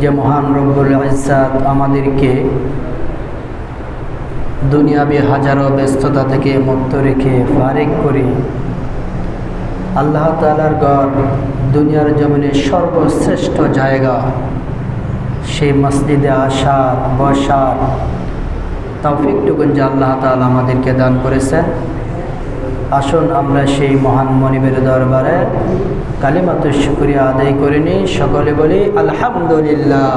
যে মহান রব্বুল ইজ্জাত আমাদেরকে দুনিয়াবি হাজারো ব্যস্ততা থেকে মুক্ত রেখে ফারেক করে আল্লাহ তালার গড় দুনিয়ার জমিনের সর্বশ্রেষ্ঠ জায়গা, সেই মসজিদে আসার, বসার তৌফিকটুকুন যে আল্লাহ তালা আমাদেরকে দান করেছেন। আসুন আমরা সেই মহান মনিবের দরবারে কালিমাত শুক্রিয়া আদায় করে নিই। সকলে বলি, আলহামদুলিল্লাহ।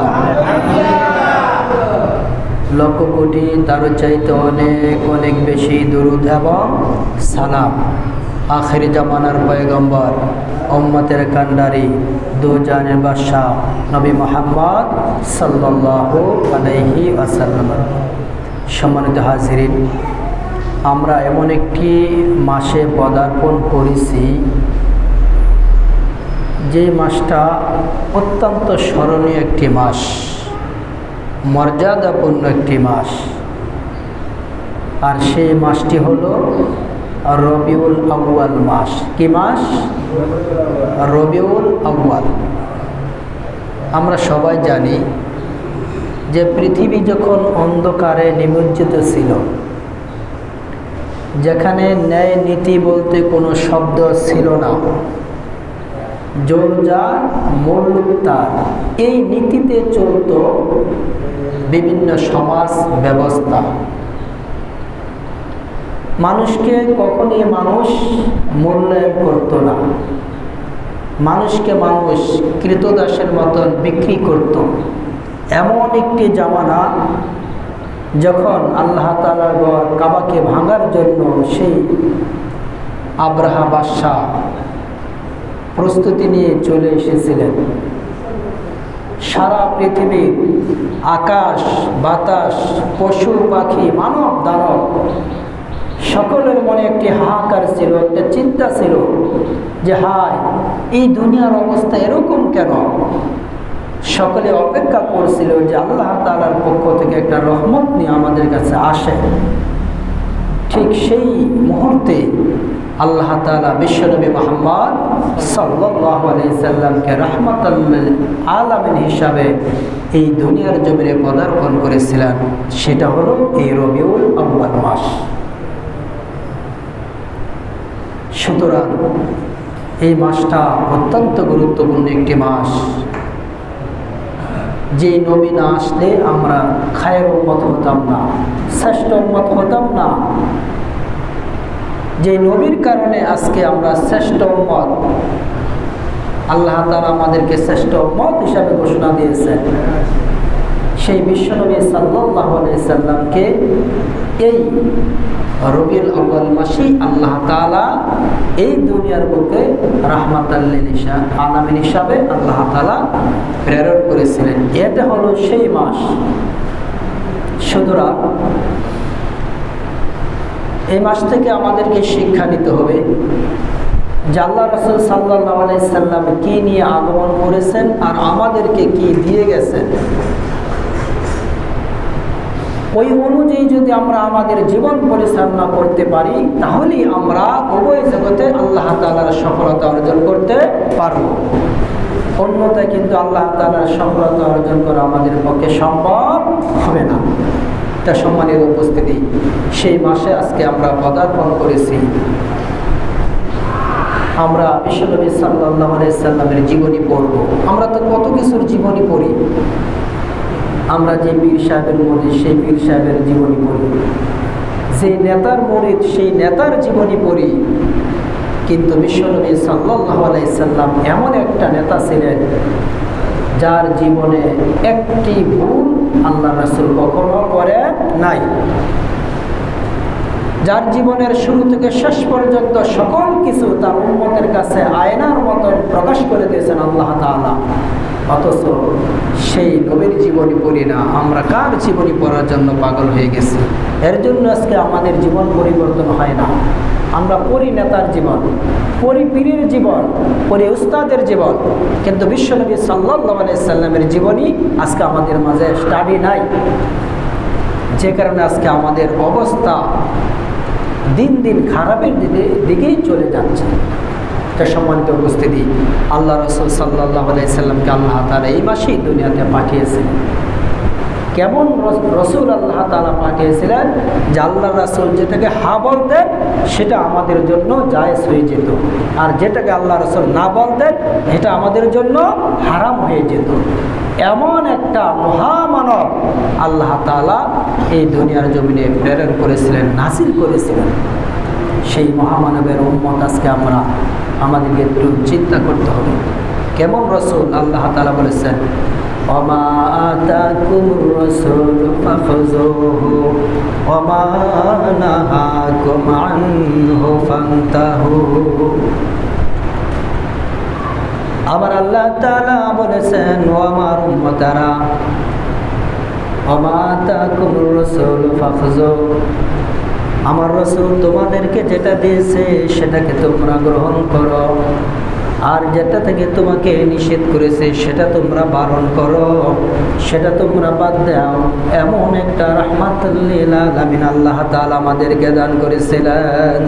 লক্ষ কোটি তারও চাইতে অনেক অনেক বেশি দরুদ এবং সালাম। আখেরি জামানার পয়গম্বর ওম্মতের কান্ডারি দু জানের বাদশাহ নবী মোহাম্মদ সাল্লাহ আলাইহি আসাল্লাম সম্মানিত হাজিরিন আমরা এমন একটি মাসে পদার্পণ করেছি যে মাসটা অত্যন্ত স্মরণীয় একটি মাস, মর্যাদাপূর্ণ একটি মাস। আর সেই মাসটি হলো রবিউল আউয়াল মাস। কি মাস? রবিউল আউয়াল। আমরা সবাই জানি যে পৃথিবী যখন অন্ধকারে নিমজ্জিত ছিল যেখানে ন্যায় নীতি বলতে কোনো শব্দ ছিল না। জোরজা মূল্যতার এই নীতিতে চলত বিভিন্ন সমাজ ব্যবস্থা। মানুষকে কখনই মানুষ মূল্যায়ন করতো না। মানুষকে মানুষ কৃতদাসের মতন বিক্রি করত। এমন একটি জামানা যখন আল্লাহ তালার গড় কাবাকে ভাঙার জন্য সেই আব্রাহা বাদশাহ প্রস্তুতি নিয়ে চলে এসেছিলেন। সারা পৃথিবীর আকাশ, বাতাস, পশু, পাখি, মানব, দানব, সকলের মনে একটি হাহাকার ছিল, একটা চিন্তা ছিল যে হায়, এই দুনিয়ার অবস্থা এরকম কেন? সকলে অপেক্ষা করছিল যে আল্লাহ তালার পক্ষ থেকে একটা রহমত নিয়ে আমাদের কাছে আসে। ঠিক সেই মুহূর্তে আল্লাহ তালা বিশ্বনবী মোহাম্মদ সাল্লাহ রহমত আলামিন হিসাবে এই দুনিয়ার জমিনে পদার্পণ করেছিলেন। সেটা হলো এই রবিউল আব্বাল মাস। সুতরাং এই মাসটা অত্যন্ত গুরুত্বপূর্ণ একটি মাস। যে নবী না আসলে আমরা খায়ের মত হতাম না শ্রেষ্ঠ মত হতাম না। যে নবীর কারণে আজকে আমরা শ্রেষ্ঠ মত, আল্লাহ তালা আমাদেরকে শ্রেষ্ঠ মত হিসাবে ঘোষণা দিয়েছেন। সেই বিশ্বনবী সাল্লাহ সাল্লামকে এই রবিউল আউ্বাল মাসি আল্লাহ তালা এই দুনিয়ার বুকে রাহমাতাল্লিসা আলামিন হিসাবে আল্লাহ তালা প্রেরণ করেছিলেন। এটা হলো সেই মাস। সুতরাং এই মাস থেকে আমাদেরকে শিক্ষা নিতে হবে যে আল্লাহ রসুল সাল্লাহ আলাইসাল্লাম কী নিয়ে আগমন করেছেন আর আমাদেরকে কি দিয়ে গেছেন। ওই অনুযায়ী যদি আমরা আমাদের জীবন পরিচালনা করতে পারি, তাহলেই আমরা উভয় জগতে আল্লাহ তালার সফলতা অর্জন করতে পারব। অন্যথায় কিন্তু আল্লাহ তালার সফলতা অর্জন করা আমাদের পক্ষে সম্ভব হবে না। তা সম্মানের উপস্থিতি, সেই মাসে আজকে আমরা পদার্পণ করেছি। আমরা বিশ্বনবী সাল্লাহ সাল্লামের জীবনী পড়ব। আমরা তো কত কিছুর জীবনী পড়ি। আমরা যে পীর সাহেবের মরিদ সেই পীর সাহেবের জীবনী পড়ি। যে নেতার মরিদ, সেই নেতার জীবনী পড়ি। কিন্তু বিশ্বনবী সাল্লাহ আলাইসাল্লাম এমন একটা নেতা ছিলেন, যার জীবনে একটি ভুল আল্লাহ রাসুল কখনো করে নাই। যার জীবনের শুরু থেকে শেষ পর্যন্ত সকল কিছু তার উন্মতের কাছে, আয়নার মতন প্রকাশ করে দিয়েছেন আল্লাহ তালা অথচ সেই নবীর জীবনী পড়ি না, আমরা কার জীবনী পড়ার জন্য পাগল হয়ে গেছি? এর জন্য আজকে আমাদের জীবন পরিবর্তন হয় না। আমরা পড়ি নেতার জীবন পড়ি পীরের জীবন পড়ি উস্তাদের জীবন, কিন্তু বিশ্বনবী সাল্লাহ সাল্লামের জীবনী আজকে আমাদের মাঝে স্টাডি নাই। যে কারণে আজকে আমাদের অবস্থা দিন দিন খারাপের দিকে দিকেই চলে যাচ্ছে। তো সম্মানিত উপস্থিতি। আল্লাহ রসুল সাল্লাহ আলাইসাল্লামকে আল্লাহ তালা এই মাসেই দুনিয়াতে পাঠিয়েছিলেন কেমন রসুল আল্লাহ তালা পাঠিয়েছিলেন যে আল্লাহ রাসুল যেটাকে হা বলতেন, সেটা আমাদের জন্য জায়েজ হয়ে যেত। আর যেটাকে আল্লাহ রসুল না বলতেন এটা আমাদের জন্য হারাম হয়ে যেত। এমন একটা মহামানব আল্লাহ তালা এই দুনিয়ার জমিনে প্রেরণ করেছিলেন নাসিল করেছিলেন। সেই মহামানবের উম্মত আজকে আমরা আমাদেরকে একটু চিন্তা করতে হবে কেমন রসুল আল্লাহ তালা বলেছেন وما آتاكم الرسول فخذوه وما نهاكم عنه فانتهوا আবার আল্লাহ তাআলা বলেছেন ও আমার উম্মতারা ওমা তাকুমুর রাসূল ফাখযু আমার রসুল তোমাদেরকে যেটা দিয়েছে সেটাকে তোমরা গ্রহণ করো। আর যেটা থেকে তোমাকে নিষেধ করেছে সেটা তোমরা বারণ করো। সেটা তোমরা বাদ দাও। এমন একটা রহমাতুল্লিল আল্লাহ তালা আমাদেরকে দান করেছিলেন।